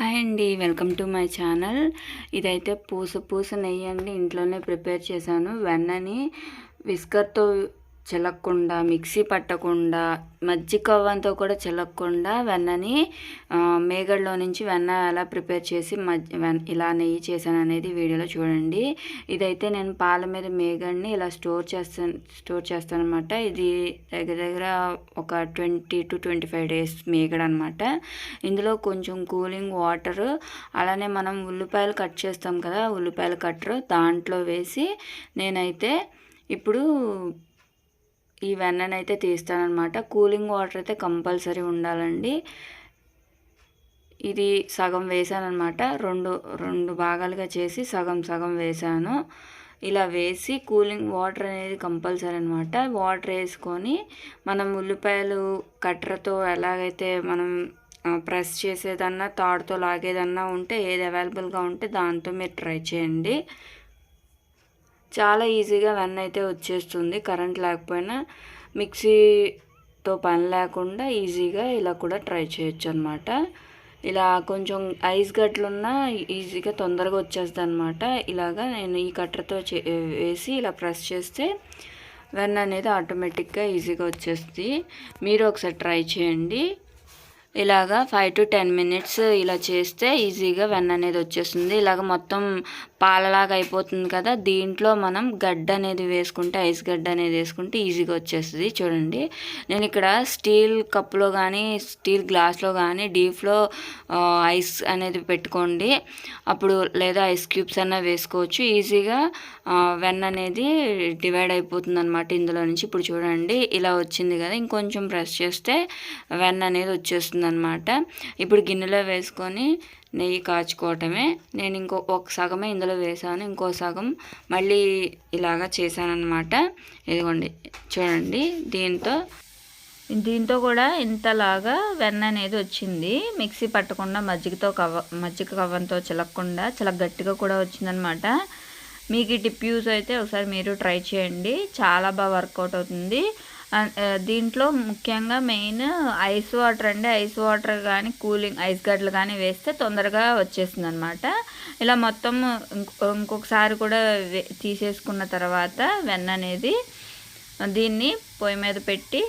Hi అండి welcome to my channel. ఇదైతే పూస పూస నెయ్యి అండి. ఇంట్లోనే ప్రిపేర్ చేశాను. వెన్నని విస్కర్తో చిలక్కుండా మిక్సీ పట్టకుండా మజ్జిగ కవ్వంతో కూడా చిలక్కుండా వెన్నని మేగడలో నుంచి వెన్న ఎలా ప్రిపేర్ చేసి మజ్జి ఇలా నెయ్యి చేశాను అనేది వీడియోలో చూడండి. ఇదైతే నేను పాల మీద మేగడ్ని ఇలా స్టోర్ చేస్తాను స్టోర్ చేస్తాను అనమాట ఇది దగ్గర దగ్గర ఒక twenty to twenty five days మేగడ అనమాట ఇందులో కొంచెం కూలింగ్ వాటర్ అలానే మనం ఉల్లిపాయలు కట్ చేస్తాం కదా ఉల్లిపాయలు కట్టరు దాంట్లో వేసి నేనైతే ఇప్పుడు ఈ వెన్నను అయితే తీస్తానమాట కూలింగ్ వాటర్ అయితే కంపల్సరీ ఉండాలండి. ఇది సగం వేసానమాట రెండు రెండు భాగాలుగా చేసి సగం సగం వేసాను. ఇలా వేసి కూలింగ్ వాటర్ అనేది కంపల్సరీ అనమాట వాటర్ వేసుకొని మనం ఉల్లిపాయలు కట్టరతో ఎలాగైతే మనం ప్రెస్ చేసేదన్నా తాడుతో లాగేదన్నా ఉంటే ఏది అవైలబుల్గా ఉంటే దాంతో మీరు ట్రై చేయండి. చాలా ఈజీగా వెన్న అయితే వచ్చేస్తుంది కరెంట్ లేకపోయినా. మిక్సీతో పని లేకుండా ఈజీగా ఇలా కూడా ట్రై చేయొచ్చు అనమాట ఇలా కొంచెం ఐస్ గట్లున్నా ఈజీగా తొందరగా వచ్చేస్తుంది అనమాట ఇలాగా నేను ఈ కట్టర్తో వేసి ఇలా ప్రెస్ చేస్తే వెన్న అనేది ఆటోమేటిక్గా ఈజీగా వచ్చేస్తుంది. మీరు ఒకసారి ట్రై చేయండి. ఇలాగా ఫైవ్ టు టెన్ మినిట్స్ ఇలా చేస్తే ఈజీగా వెన్న అనేది వచ్చేస్తుంది. ఇలాగ మొత్తం పాలలాగా అయిపోతుంది కదా దీంట్లో మనం గడ్డ అనేది వేసుకుంటే ఐస్ గడ్డ అనేది వేసుకుంటే ఈజీగా వచ్చేస్తుంది. చూడండి నేను ఇక్కడ స్టీల్ కప్లో కానీ స్టీల్ గ్లాస్లో కానీ డీప్లో ఐస్ అనేది పెట్టుకోండి. అప్పుడు లేదా ఐస్ క్యూబ్స్ అన్న వేసుకోవచ్చు. ఈజీగా వెన్ అనేది డివైడ్ అయిపోతుంది అనమాట ఇందులో నుంచి. ఇప్పుడు చూడండి ఇలా వచ్చింది కదా ఇంకొంచెం ప్రెస్ చేస్తే వెన్ అనేది వచ్చేస్తుంది అనమాట ఇప్పుడు గిన్నెలో వేసుకొని నెయ్యి కాచుకోవటమే. నేను ఇంకో ఒక సగమే ఇందులో వేసాను ఇంకో సగం మళ్ళీ ఇలాగా చేశానమాట ఇదిగోండి చూడండి దీంతో దీంతో కూడా ఇంతలాగా వెన్న అనేది వచ్చింది. మిక్సీ పట్టకుండా మజ్జిగతో కవ మజ్జిగ కవ్వంతో చిలకకుండా చాలా గట్టిగా కూడా వచ్చిందనమాట మీకు ఈ టిప్ యూజ్ అయితే ఒకసారి మీరు ట్రై చేయండి. చాలా బాగా వర్కౌట్ అవుతుంది. దీంట్లో ముఖ్యంగా మెయిన్ ఐస్ వాటర్ అండి. ఐస్ వాటర్ కానీ కూలింగ్ ఐస్ గడ్డలు కానీ వేస్తే తొందరగా వచ్చేస్తుంది అనమాట ఇలా మొత్తం ఇంకొకసారి కూడా తీసేసుకున్న తర్వాత వెన్న అనేది దీన్ని పొయ్యి మీద పెట్టి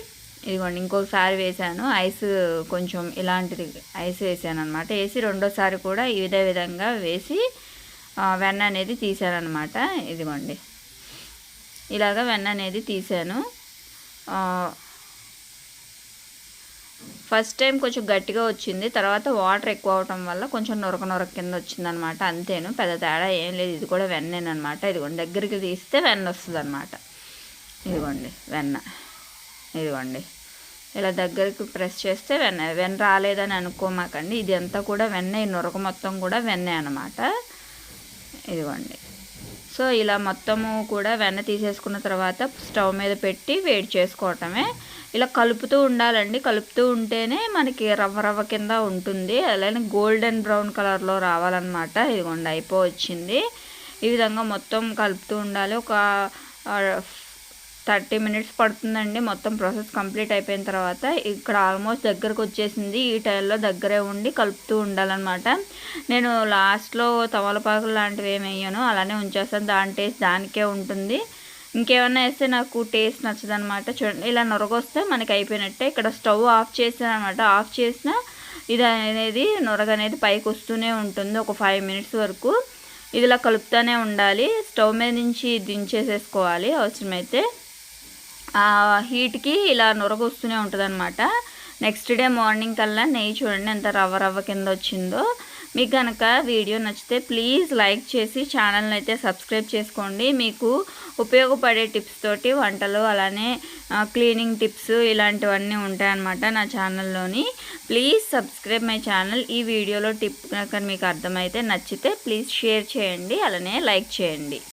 ఇదిగోండి ఇంకొకసారి వేసాను ఐస్ కొంచెం ఇలాంటిది ఐస్ వేసాను అనమాట వేసి రెండోసారి కూడా ఇదే విధంగా వేసి వెన్న అనేది తీసాను అనమాట ఇదిగోండి. ఇలాగ వెన్న అనేది తీసాను ఫస్ట్ టైం కొంచెం గట్టిగా వచ్చింది. తర్వాత వాటర్ ఎక్కువ అవటం వల్ల కొంచెం నొరక నొరక కింద వచ్చిందనమాట. అంతేను. పెద్ద తేడా ఏం లేదు. ఇది కూడా వెన్నేనమాట ఇదిగోండి దగ్గరికి తీస్తే వెన్న వస్తుంది అనమాట ఇదిగోండి వెన్న. ఇదిగోండి. ఇలా దగ్గరికి ప్రెస్ చేస్తే వెన్న వెన్న రాలేదని అనుకోమాకండి. ఇది అంతా కూడా వెన్న ఈ నొరక మొత్తం కూడా వెన్నే అనమాట. ఇదిగోండి. సో ఇలా మొత్తము కూడా వెన్న తీసేసుకున్న తర్వాత స్టవ్ మీద పెట్టి వేడి చేసుకోవటమే. ఇలా కలుపుతూ ఉండాలండి. కలుపుతూ ఉంటేనే మనకి రవ్వ రవ్వ కింద ఉంటుంది. అలానే గోల్డెన్ బ్రౌన్ కలర్లో రావాలన్నమాట. ఇదిగోండి అయిపోవచ్చింది ఈ విధంగా మొత్తం కలుపుతూ ఉండాలి. ఒక థర్టీ మినిట్స్ పడుతుందండి. మొత్తం ప్రాసెస్ కంప్లీట్ అయిపోయిన తర్వాత ఇక్కడ ఆల్మోస్ట్ దగ్గరకు వచ్చేసింది. ఈ టైంలో దగ్గరే ఉండి కలుపుతూ ఉండాలన్నమాట. నేను లాస్ట్లో తమలపాకులు లాంటివి ఏమి వేయను. అలానే ఉంచేస్తాను. దాని టేస్ట్ దానికే ఉంటుంది. ఇంకేమన్నా వేస్తే నాకు టేస్ట్ నచ్చదనమాట చూడండి ఇలా నొరగొస్తే మనకి అయిపోయినట్టే. ఇక్కడ స్టవ్ ఆఫ్ చేసాను అనమాట ఆఫ్ చేసిన ఇది అనేది నొరగ అనేది పైకి వస్తూనే ఉంటుంది ఒక ఫైవ్ మినిట్స్ వరకు. ఇదిలా కలుపుతూనే ఉండాలి. స్టవ్ మీద నుంచి దించేసేసుకోవాలి. అవసరమైతే ఆ హీట్కి ఇలా నురగొస్తూనే ఉంటుంది అనమాట నెక్స్ట్ డే మార్నింగ్ కల్లా నెయ్యి చూడండి ఎంత రవ్వ రవ్వ కింద వచ్చిందో. మీకు కనుక వీడియో నచ్చితే ప్లీజ్ లైక్ చేసి ఛానల్ని అయితే సబ్స్క్రైబ్ చేసుకోండి. మీకు ఉపయోగపడే టిప్స్ తోటి వంటలు అలానే క్లీనింగ్ టిప్స్ ఇలాంటివన్నీ ఉంటాయన్నమాట నా ఛానల్లోని. Please subscribe my channel. ఈ వీడియోలో టిప్ కనుక మీకు అర్థమైతే నచ్చితే ప్లీజ్ షేర్ చేయండి. అలానే లైక్ చేయండి.